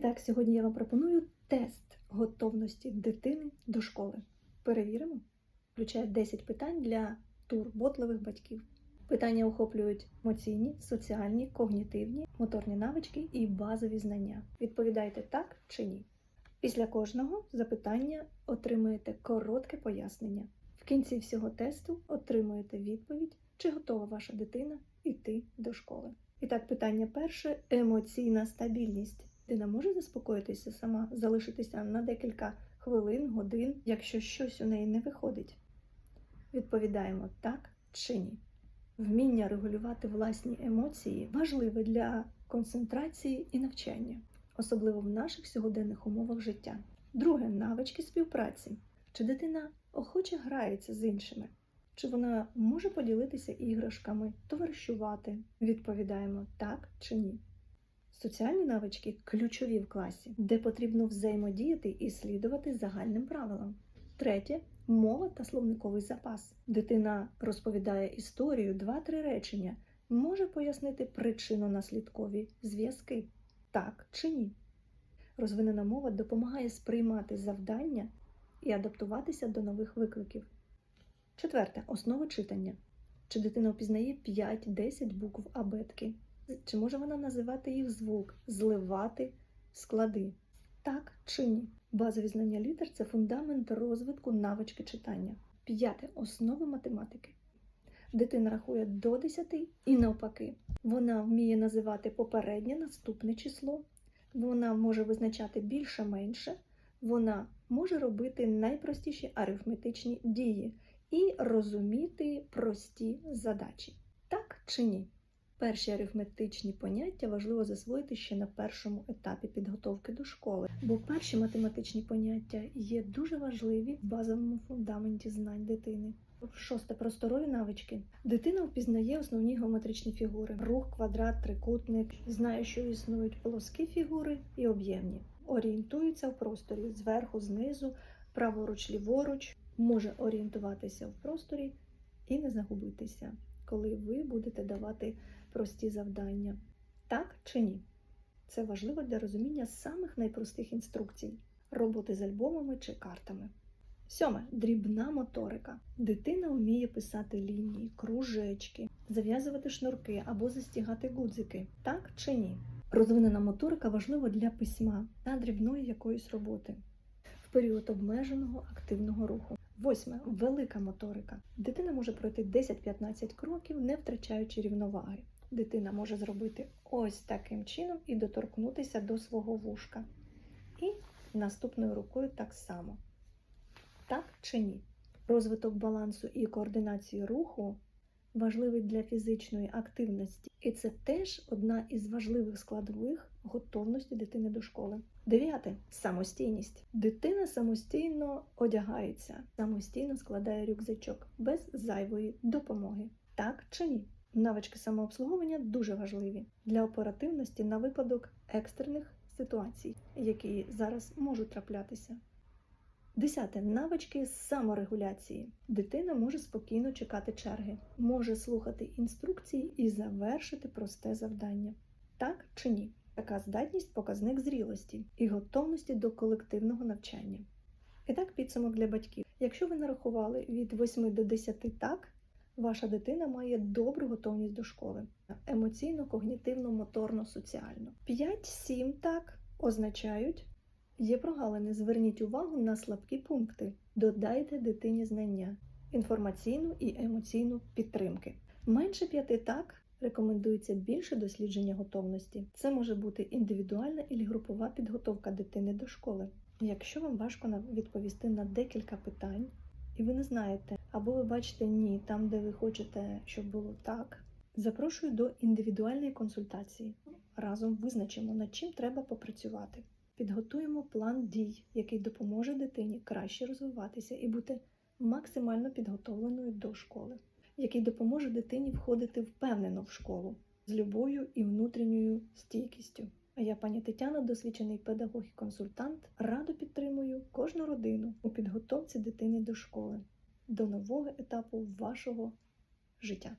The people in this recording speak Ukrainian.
так, сьогодні я вам пропоную тест готовності дитини до школи. Перевіримо. Включає 10 питань для турботливих батьків. Питання охоплюють емоційні, соціальні, когнітивні, моторні навички і базові знання. Відповідайте так чи ні. Після кожного запитання отримуєте коротке пояснення. В кінці всього тесту отримуєте відповідь, чи готова ваша дитина йти до школи. І так, питання перше емоційна стабільність. Дитина може заспокоїтися сама, залишитися на декілька хвилин, годин, якщо щось у неї не виходить. Відповідаємо так чи ні. Вміння регулювати власні емоції важливе для концентрації і навчання, особливо в наших сьогоденних умовах життя. Друге навички співпраці. Чи дитина охоче грається з іншими? Чи вона може поділитися іграшками, товаришувати? Відповідаємо так чи ні. Соціальні навички ключові в класі, де потрібно взаємодіяти і слідувати загальним правилам. Третє мова та словниковий запас. Дитина розповідає історію, два-три речення, може пояснити причинно-наслідкові зв'язки, так чи ні. Розвинена мова допомагає сприймати завдання і адаптуватися до нових викликів. Четверте основи читання. Чи дитина впізнає 5-10 букв абетки? Чи може вона називати їх звук, зливати склади? Так чи ні? Базові знання літер це фундамент розвитку навички читання. П'яте основи математики. Дитина рахує до 10 і навпаки. Вона вміє називати попереднє наступне число, вона може визначати більше-менше, вона може робити найпростіші арифметичні дії і розуміти прості задачі. Так чи ні? Перші арифметичні поняття важливо засвоїти ще на першому етапі підготовки до школи, бо перші математичні поняття є дуже важливі в базовому фундаменті знань дитини. Шосте просторові навички. Дитина впізнає основні геометричні фігури: рух, квадрат, трикутник, знає, що існують плоскі фігури і об'ємні. Орієнтується в просторі зверху, знизу, праворуч, ліворуч, може орієнтуватися в просторі і не загубитися, коли ви будете давати прості завдання. Так чи ні? Це важливо для розуміння самих найпростих інструкцій, роботи з альбомами чи картами. Сьоме дрібна моторика. Дитина вміє писати лінії, кружечки, зав'язувати шнурки або застігати гудзики. Так чи ні? Розвинена моторика важлива для письма та дрібної якоїсь роботи в період обмеженого активного руху. Восьме велика моторика. Дитина може пройти 10-15 кроків, не втрачаючи рівноваги. Дитина може зробити ось таким чином і доторкнутися до свого вушка. І наступною рукою так само. Так чи ні? Розвиток балансу і координації руху важливий для фізичної активності, і це теж одна із важливих складових готовності дитини до школи. Дев'яте самостійність. Дитина самостійно одягається, самостійно складає рюкзачок без зайвої допомоги. Так чи ні? Навички самообслуговування дуже важливі для оперативності на випадок екстрених ситуацій, які зараз можуть траплятися. Десяте навички саморегуляції. Дитина може спокійно чекати черги, може слухати інструкції і завершити просте завдання. Так чи ні? Така здатність показник зрілості і готовності до колективного навчання. І так, підсумок для батьків. Якщо ви нарахували від 8 до 10 так, ваша дитина має добру готовність до школи емоційно, когнітивно, моторно, соціально. 5-7 так означають. Є прогалини, зверніть увагу на слабкі пункти. Додайте дитині знання, інформаційну і емоційну підтримки. Менше п'яти так рекомендується більше дослідження готовності. Це може бути індивідуальна і групова підготовка дитини до школи. Якщо вам важко відповісти на декілька питань, і ви не знаєте, або ви бачите ні, там, де ви хочете, щоб було так. Запрошую до індивідуальної консультації. Разом визначимо, над чим треба попрацювати. Підготуємо план дій, який допоможе дитині краще розвиватися і бути максимально підготовленою до школи, який допоможе дитині входити впевнено в школу з любов'ю і внутрішньою стійкістю. Я, пані Тетяна, досвідчений педагог і консультант, радо підтримую кожну родину у підготовці дитини до школи, до нового етапу вашого життя.